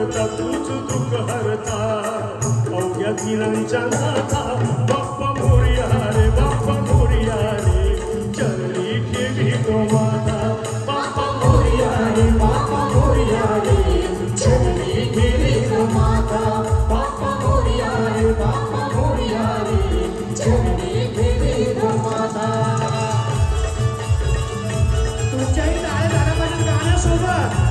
करता तूच दुःख हरता. अवघ्या दिनांच्या नाता बाप्पा मोरी रे बाप्पा मोरी रे. चरणी ठेवी गोमाता. बाप्पा मोरी रे बाप्पा मोरी रे. चरणी ठेवी गोमाता. बाप्पा मोरी रे बाप्पा मोरी रे. चरणी ठेवी गोमाता. तुमच्याही काय झालं गाण्यासोबत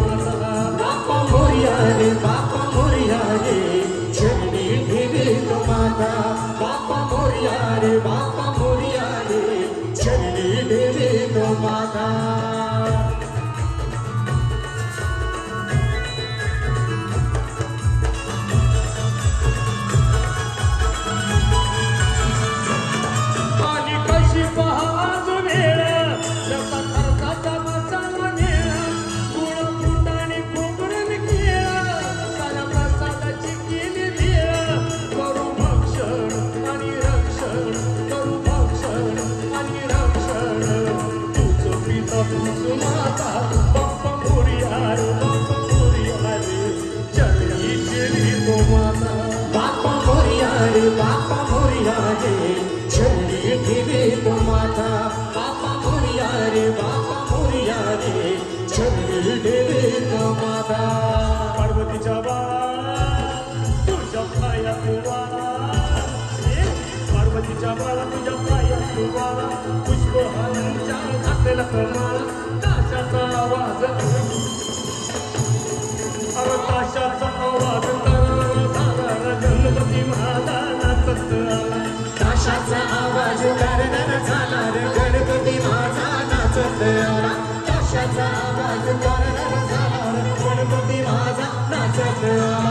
पार्वतीच्या बाळा तुझ्या पाया देवाला पार्वतीच्या बाळा तुझ्या पाया देवाला पुष्पहारांच्या घातलेला Yeah.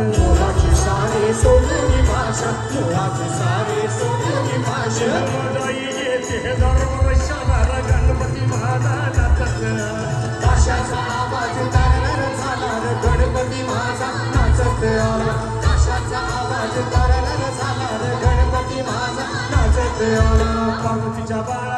मुळाची सारे सोडली भाषा मुळाची सारे सोडली भाषा मदाई येते दरवर्षाला गणपती महादा नाचत काशाचा आवाज तारणार झाला गणपती माझा नाचत काशाचा आवाज तारणार झाला गणपती माझा नाचत पार्वतीच्या बाळा